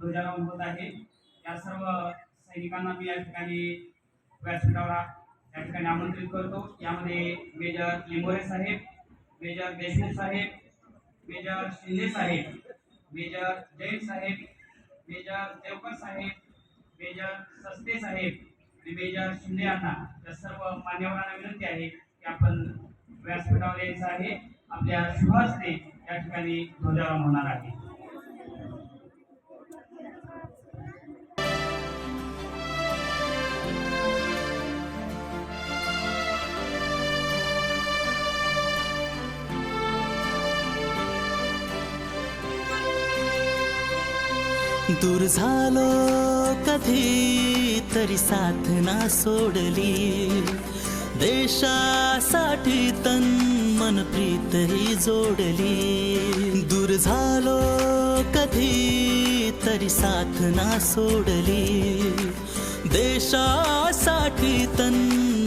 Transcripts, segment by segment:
ठिकाणी ध्वजारोहण होत आहे. या सर्व सैनिकांना मी या ठिकाणी व्यासपीठावर या ठिकाणी आमंत्रित करतो. यामध्ये मेजर लिंबोरे साहेब मेजर देशमुख साहेब मेजर शिंदे साहेब मेजर जैन साहेब मेजर देवकर साहेब मेजर सस्ते साहेब आणि मेजर शिंदे यांना या सर्व मान्यवरांना विनंती आहे की आपण व्यासपीठावर यायचं आहे. आपल्या शुभहस्ते या ठिकाणी ध्वजारोहण होणार आहे. दूर झालो कधी तरी साथ ना सोडली. देशासाठी तन मन प्रीत ही जोडली. दूर झालो कधी तरी साथ ना सोडली. देशासाठी तन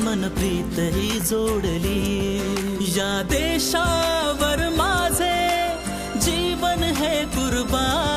मन प्रीत ही जोडली. या देशावर माझे जीवन हे कुर्बान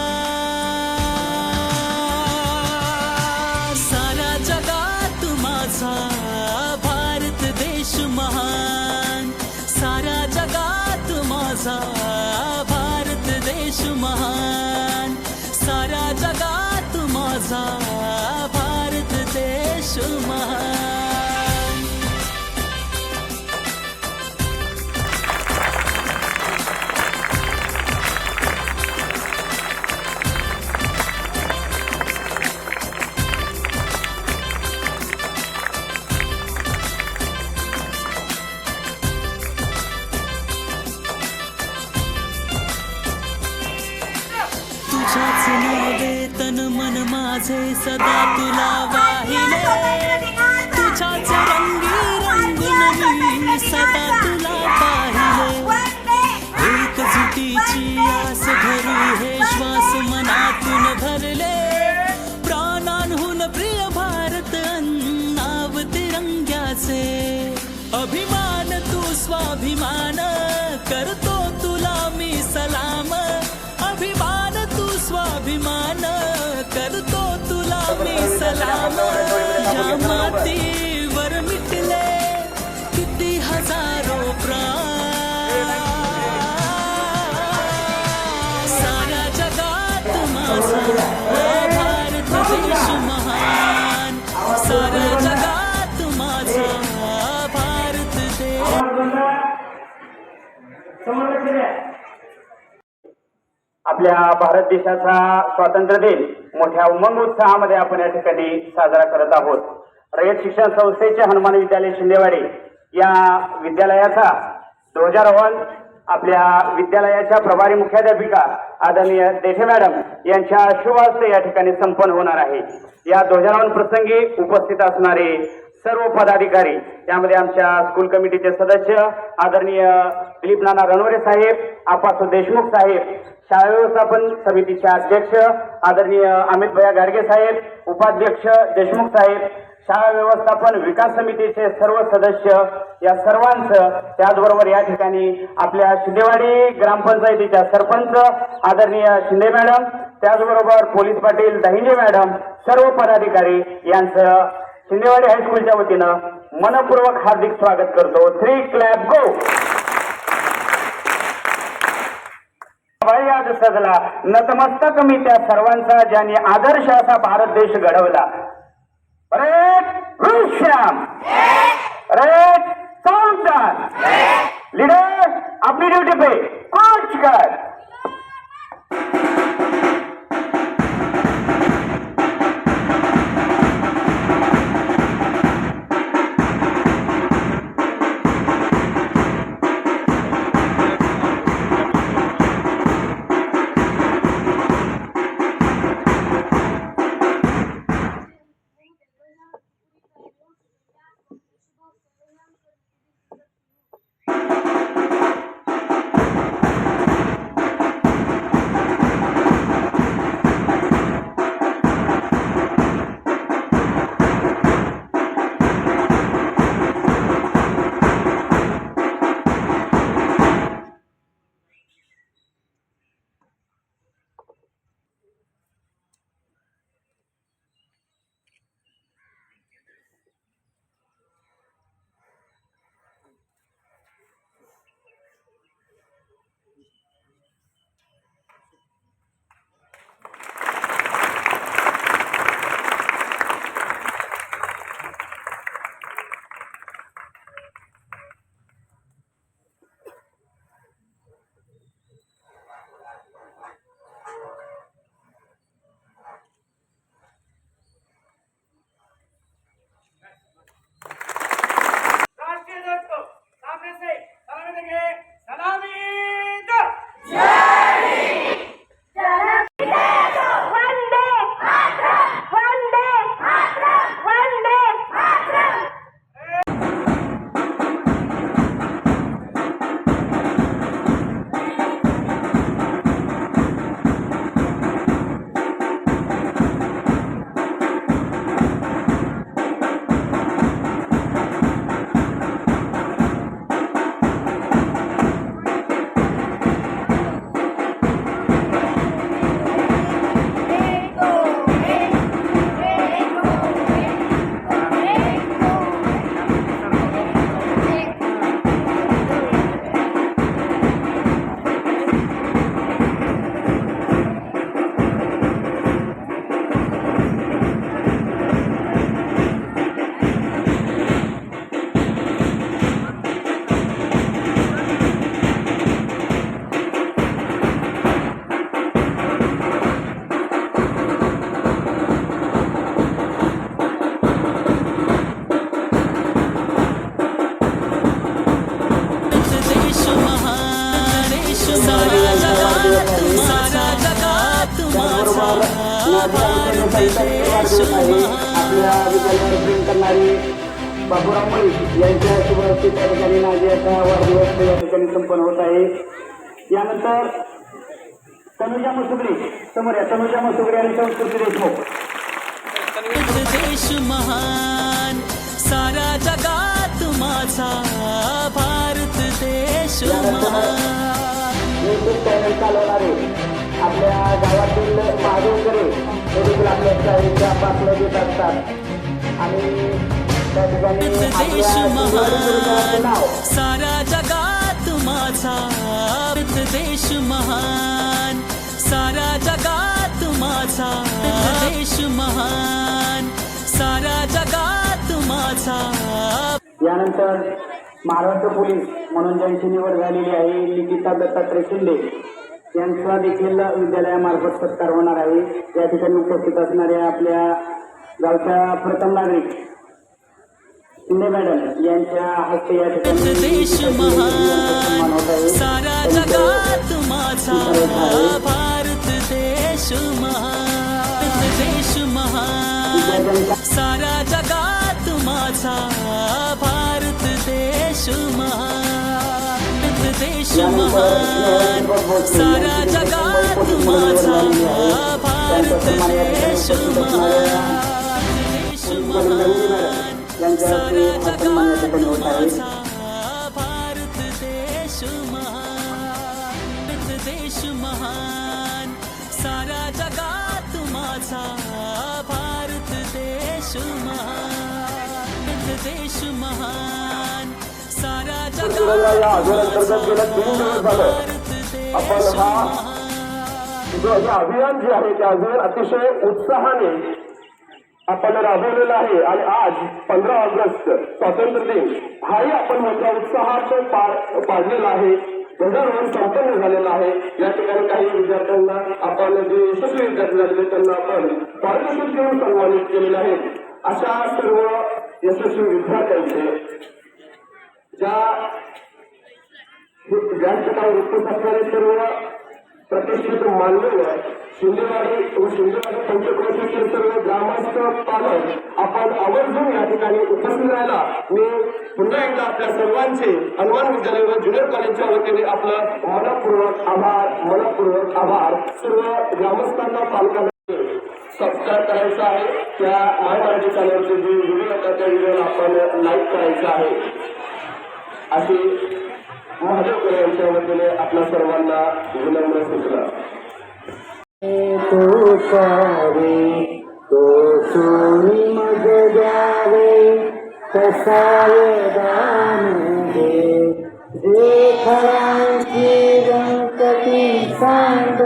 नावे मन माझे सदा तुला वाहिले. तुझ्याच रंगी रंगून मी सदा तुला पाहिले. एक जुटीची आस धरी हे आपल्या भारत देशाचा स्वातंत्र्य दिन मोठ्या उमंग उत्साहामध्ये आपण या ठिकाणी साजरा करत आहोत. रयत शिक्षण संस्थेचे हनुमान विद्यालय शिंदेवाडी या विद्यालयाचा ध्वजारोहण आपल्या विद्यालयाच्या प्रभारी मुख्याध्यापिका आदरणीय देठे मॅडम यांच्या शुभ हस्ते या ठिकाणी संपन्न होणार आहे. या ध्वजारोहण प्रसंगी उपस्थित असणारे सर्व पदाधिकारी त्यामध्ये आमच्या स्कूल कमिटीचे सदस्य आदरणीय दिलीप नाना रणवरे साहेब आपासो देशमुख साहेब शाळा व्यवस्थापन समितीचे अध्यक्ष आदरणीय अमित भैया गाडगे साहेब उपाध्यक्ष देशमुख साहेब शाळा व्यवस्थापन विकास समितीचे सर्व सदस्य या सर्वांचं त्याचबरोबर या ठिकाणी आपल्या शिंदेवाडी ग्रामपंचायतीच्या सरपंच आदरणीय शिंदे मॅडम त्याचबरोबर पोलीस पाटील दहिंजे मॅडम सर्व पदाधिकारी यांचं शिंदेवाडी हायस्कूलच्या वतीनं मनपूर्वक हार्दिक स्वागत करतो. थ्री क्लॅप गो याद सजला. नतमस्तक मी त्या सर्वांचा ज्यांनी आदर्श असा भारत देश घडवला. श्याम रेड काउंटर लीडर अपनी ड्यूटी पे कूच कर आपल्या विद्यालयावर प्रेम करणारी बाबूराव मळी यांच्या शुभारती त्या ठिकाणी नाजियाचा वाढदिवस या ठिकाणी संपन्न होत आहे यानंतर तनुजा मसुगडे समोर या तनुजा मसुगडे आणि संस्कृती देशमुख देश महान सारा जगात माझा भारत देश महान यूट्यूब चॅनल चालवणारे आपल्या गावातील महादेवकरे हे देखील देत असतात आणि त्या ठिकाणी आपल्या महान नाव सारा जगात माझा देश महान. सारा जगात माझा देश महान. सारा जगात माझा यानंतर महाराष्ट्र पोलीस म्हणून ज्यांची निवड झालेली आहे निकिता दत्तात्रय शिंदे. यांचा देखील विद्यालयामार्फत सत्कार होणार आहे. या ठिकाणी उपस्थित असणाऱ्या आपल्या गावच्या प्रथम नागरिक शिंदे मॅडम यांच्या हस्ते या ठिकाणी सारा जगात माझा भारत देश महान देश महान विद्यार्थ्यांच्या सारा जगात माझा देश महान सारा जगात माझा भारत देश महान. देश महान सारा जगात माझा भारत देश महान देश महान सारा जगात माझा भारत देश महान देश महान. या अभियानांतर्गत गेल्या तीन दिवस झालं. आपण हा जो हे अभियान जे आहे ते अभियान अतिशय उत्साहाने आपण राबवलेलं आहे. आणि आज पंधरा ऑगस्ट स्वातंत्र्य दिन हाही आपण मोठ्या उत्साहात पार पाडलेला आहे. ध्वजारोहण संपन्न झालेलं आहे. या ठिकाणी काही विद्यार्थ्यांना आपण जे यशस्वी विद्यार्थी झालेले त्यांना आपण पारितोषिक देऊन सन्मानित केलेले आहे. अशा सर्व यशस्वी विद्यार्थ्यांचे ज्या व्यासपीठावर उपस्थित असणारे सर्व प्रतिष्ठित मानलेलं शिंदेवाडी व शिंदेवाडी पंचक्रोशीतील सर्व ग्रामस्थ पालक आपण आवर्जून या ठिकाणी उपस्थित राहिला मी पुन्हा एकदा आपल्या सर्वांचे हनुमान विद्यालय व ज्युनियर कॉलेजच्या वतीने आपलं मनपूर्वक आभार मनपूर्वक आभार. सर्व ग्रामस्थांना पालकांना सबस्क्राईब करायचं आहे. त्या महाराष्ट्र चॅनलचे जे व्हिडिओ येतात त्या व्हिडिओला आपण लाईक करायचं आहे. अशी महादेव यांच्या वतीने आपल्या सर्वांना विनम्र सूचना. तो सावे तो सोनी मग द्यावे कसाय दान दे जे गणपती सांग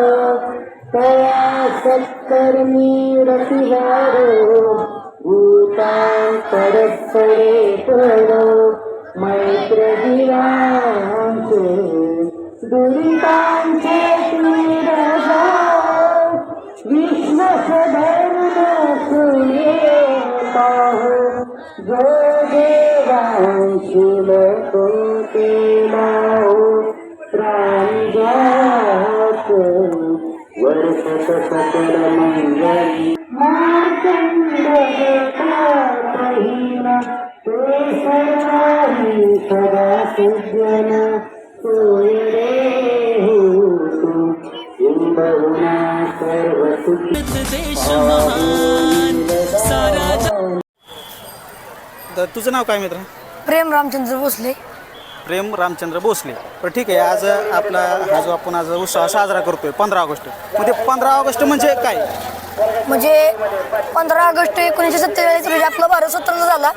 तया सत्कर्मी रसिहारो भूतां परस्परे परो मैत्र दिवांचे दुरितांचे तीरजाओ विश्वसधर्म पाहो जो देवांशील कोणते लाहो प्राणजात वर्ष सकल मंगली मार्कंड पहिला ते सर्वाही सदा इंबहुना सर्व तर तुझं नाव काय मित्र? प्रेम रामचंद्र भोसले. प्रेम रामचंद्र भोसले. तर ठीक आहे. आज आपला हा जो आपण आज उत्सव साजरा करतोय पंधरा ऑगस्ट. म्हणजे पंधरा ऑगस्ट म्हणजे काय? म्हणजे पंधरा ऑगस्ट एकोणीसशे सत्तेचाळीस रोजी आपला भारत स्वतंत्र झाला.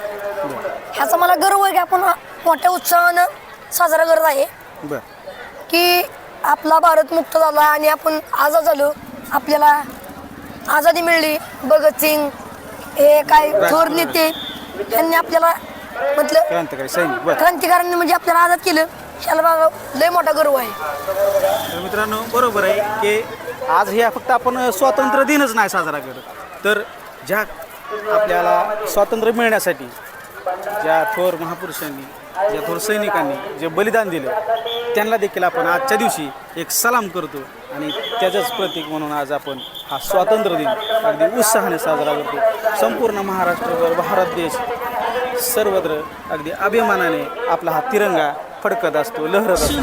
ह्याचा मला गर्व आहे की आपण मोठ्या उत्साहानं साजरा करत आहे. बर. की आपला भारत मुक्त झाला आणि आपण आझाद झालो. आपल्याला आझादी मिळली. भगतसिंग हे काय थोर नेते यांनी आपल्याला म्हटलं क्रांतिकारी सैनिक बर. क्रांतिकारांनी म्हणजे आपल्याला आझाद केलं. ह्याला बघा लय मोठा गर्व आहे. तर मित्रांनो बरोबर आहे की आज हे फक्त आपण स्वातंत्र्य दिनच नाही साजरा करत. तर ज्या आपल्याला स्वातंत्र्य मिळण्यासाठी ज्या थोर महापुरुषांनी ज्या थोर सैनिकांनी जे बलिदान दिलं त्यांना देखील आपण आजच्या दिवशी एक सलाम करतो आणि त्याचंच प्रतीक म्हणून आज आपण हा स्वातंत्र्य दिन अगदी उत्साहाने साजरा करतो. संपूर्ण महाराष्ट्रभर भारत देश सर्वत्र अगदी अभिमानाने आपला हा तिरंगा फडकत असतो लहरत असतो.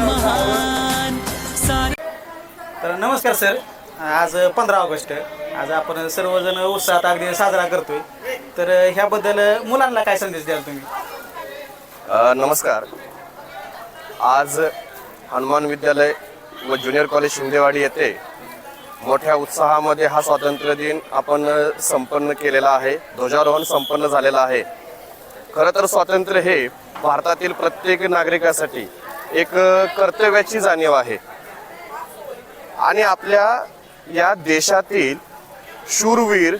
तर नमस्कार सर. आज पंधरा ऑगस्ट. आज आपण सर्वजण उत्साहात अगदी साजरा करतोय. तर ह्याबद्दल मुलांना काय संदेश द्याल तुम्ही? अ, नमस्कार. आज हनुमान विद्यालय व ज्युनियर कॉलेज शिंदेवाडी येथे मोठ्या उत्साहामध्ये हा स्वातंत्र्य दिन आपण संपन्न केलेला आहे. ध्वजारोहण संपन्न झालेलं आहे. खरं तर स्वातंत्र्य हे भारतातील प्रत्येक नागरिकासाठी एक कर्तव्याची जाणीव आहे. आणि आपल्या या देशातील शूरवीर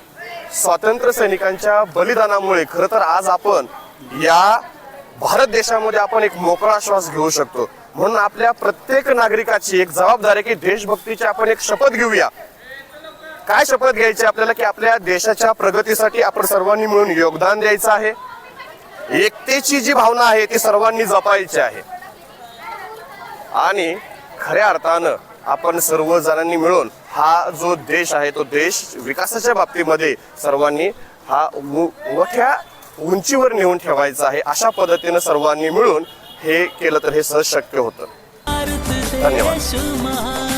स्वातंत्र्य सैनिकांच्या बलिदानामुळे खरं तर आज आपण या भारत देशामध्ये आपण एक मोकळा श्वास घेऊ शकतो. म्हणून आपल्या प्रत्येक नागरिकाची एक जबाबदारी की देशभक्तीची आपण एक शपथ घेऊया. काय शपथ घ्यायची आपल्याला की आपल्या देशाच्या प्रगतीसाठी आपण सर्वांनी मिळून योगदान द्यायचं आहे? एकतेची जी भावना आहे ती सर्वांनी जपायची आहे. आणि खऱ्या अर्थानं आपण सर्व जणांनी मिळून हा जो देश आहे तो देश विकासाच्या बाबतीमध्ये सर्वांनी हा मोठ्या उंचीवर नेऊन ठेवायचा आहे. अशा पद्धतीनं सर्वांनी मिळून हे केलं तर हे सहज शक्य होतं. धन्यवाद.